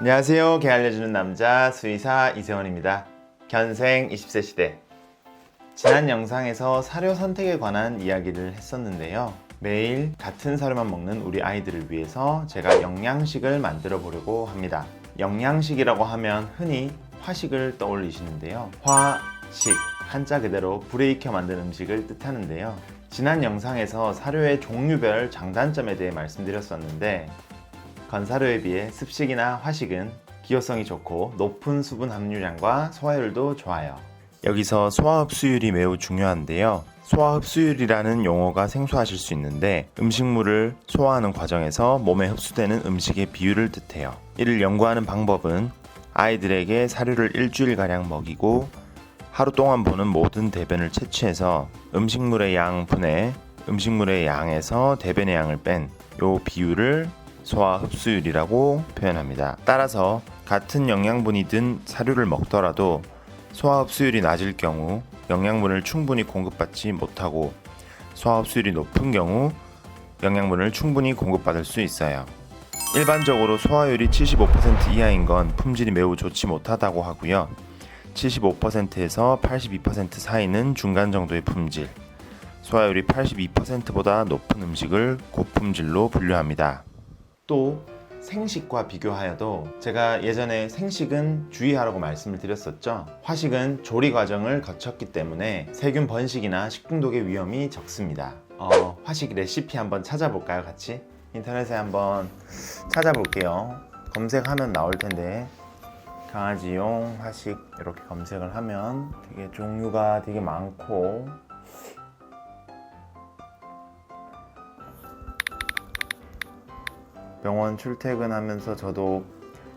안녕하세요. 개 알려주는 남자 수의사 이세원입니다. 견생 20세 시대. 지난 영상에서 사료 선택에 관한 이야기를 했었는데요. 매일 같은 사료만 먹는 우리 아이들을 위해서 제가 영양식을 만들어 보려고 합니다. 영양식이라고 하면 흔히 화식을 떠올리시는데요. 화식, 한자 그대로 불에 익혀 만든 음식을 뜻하는데요. 지난 영상에서 사료의 종류별 장단점에 대해 말씀드렸었는데 건사료에 비해 습식이나 화식은 기호성이 좋고 높은 수분 함유량과 소화율도 좋아요. 여기서 소화 흡수율이 매우 중요한데요. 소화 흡수율이라는 용어가 생소하실 수 있는데 음식물을 소화하는 과정에서 몸에 흡수되는 음식의 비율을 뜻해요. 이를 연구하는 방법은 아이들에게 사료를 일주일가량 먹이고 하루 동안 보는 모든 대변을 채취해서 음식물의 양 분해 음식물의 양에서 대변의 양을 뺀 요 비율을 소화 흡수율이라고 표현합니다. 따라서 같은 영양분이 든 사료를 먹더라도 소화 흡수율이 낮을 경우 영양분을 충분히 공급받지 못하고 소화 흡수율이 높은 경우 영양분을 충분히 공급받을 수 있어요. 일반적으로 소화율이 75% 이하인 건 품질이 매우 좋지 못하다고 하고요. 75%에서 82% 사이는 중간 정도의 품질, 소화율이 82%보다 높은 음식을 고품질로 분류합니다. 또 생식과 비교하여도 제가 예전에 생식은 주의하라고 말씀을 드렸었죠. 화식은 조리 과정을 거쳤기 때문에 세균 번식이나 식중독의 위험이 적습니다. 어, 화식 레시피 한번 찾아볼까요, 같이? 인터넷에 한번 찾아볼게요. 검색하면 나올 텐데 강아지용 화식 이렇게 검색을 하면 되게 종류가 되게 많고 병원 출퇴근하면서 저도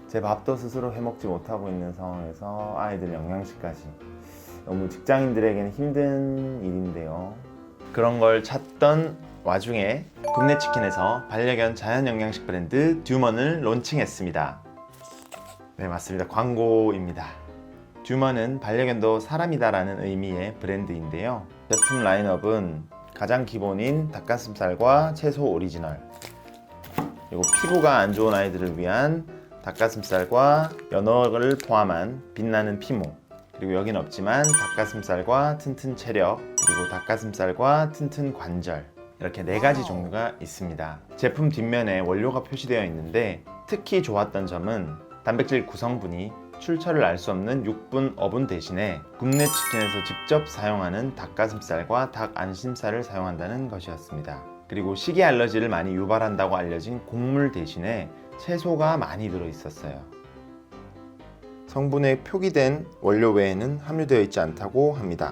제 밥도 스스로 해먹지 못하고 있는 상황에서 아이들 영양식까지 너무 직장인들에게는 힘든 일인데요. 그런 걸 찾던 와중에 국내 치킨에서 반려견 자연 영양식 브랜드 듀먼을 론칭했습니다. 네, 맞습니다. 광고입니다. 듀먼은 반려견도 사람이다라는 의미의 브랜드인데요. 제품 라인업은 가장 기본인 닭가슴살과 채소 오리지널, 그리고 피부가 안 좋은 아이들을 위한 닭가슴살과 연어를 포함한 빛나는 피모. 그리고 여긴 없지만 닭가슴살과 튼튼 체력 그리고 닭가슴살과 튼튼 관절. 이렇게 네 가지 종류가 있습니다. 제품 뒷면에 원료가 표시되어 있는데 특히 좋았던 점은 단백질 구성분이 출처를 알 수 없는 6분 어분 대신에 국내 치킨에서 직접 사용하는 닭가슴살과 닭 안심살을 사용한다는 것이었습니다. 그리고 식이 알러지를 많이 유발한다고 알려진 곡물 대신에 채소가 많이 들어 있었어요. 성분에 표기된 원료 외에는 함유되어 있지 않다고 합니다.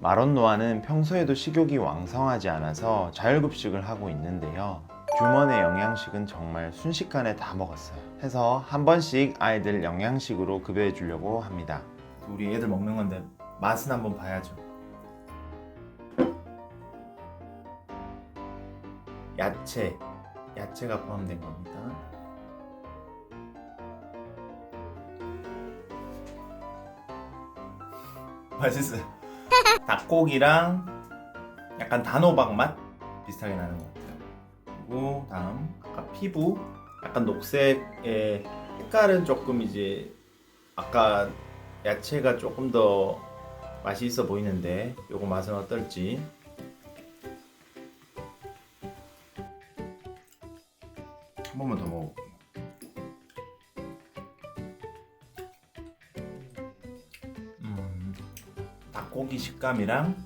마론노아는 평소에도 식욕이 왕성하지 않아서 자율급식을 하고 있는데요. 듀먼의 영양식은 정말 순식간에 다 먹었어요. 해서 한 번씩 아이들 영양식으로 급여해 주려고 합니다. 우리 애들 먹는 건데 맛은 한번 봐야죠. 야채, 야채가 포함된 겁니다. 맛있어요. 닭고기랑 약간 단호박 맛 비슷하게 나는 것 같아요. 그리고 다음 아까 피부 약간 녹색의 색깔은 조금 이제 아까 야채가 조금 더 맛이 있어 보이는데 요거 맛은 어떨지 한 번만 더 먹어볼게요. 음, 닭고기 식감이랑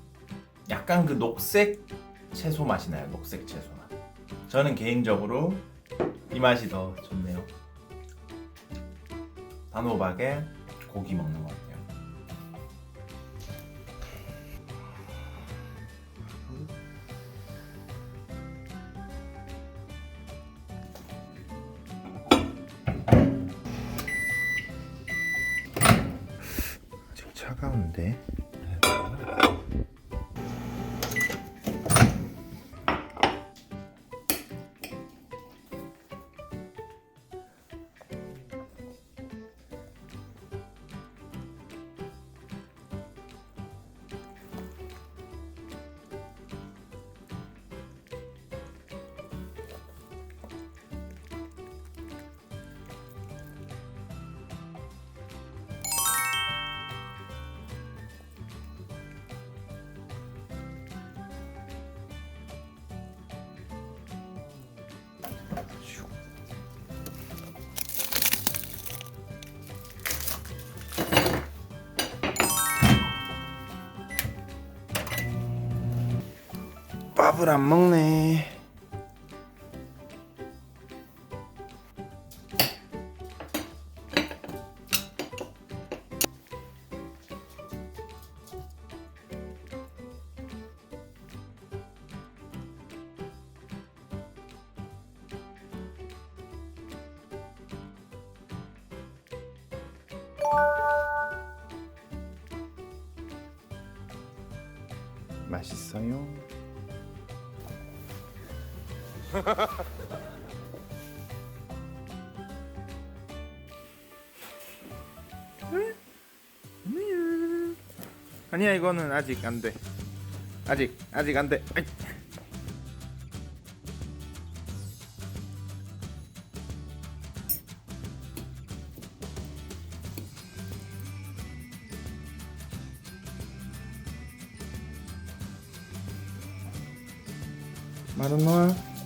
약간 그 녹색 채소 맛이 나요. 녹색 채소 맛. 저는 개인적으로 이 맛이 더 좋네요. 단호박에 고기 먹는 것 같아요. 차 밥을 안 먹네. 맛있어요. 아니야 이거는 아직 안 돼. 아직 아직 안 돼. 아이. 마르노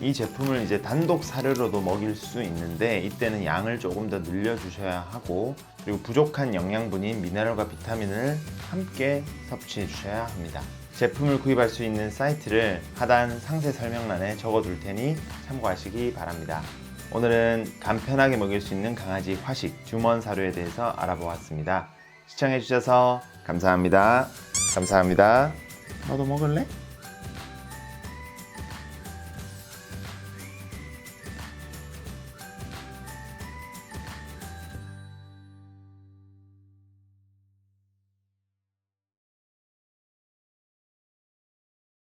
이 제품을 이제 단독 사료로도 먹일 수 있는데 이때는 양을 조금 더 늘려 주셔야 하고 그리고 부족한 영양분인 미네랄과 비타민을 함께 섭취해 주셔야 합니다. 제품을 구입할 수 있는 사이트를 하단 상세 설명란에 적어 둘 테니 참고하시기 바랍니다. 오늘은 간편하게 먹일 수 있는 강아지 화식 주먼 사료에 대해서 알아보았습니다. 시청해 주셔서 감사합니다. 감사합니다. 너도 먹을래?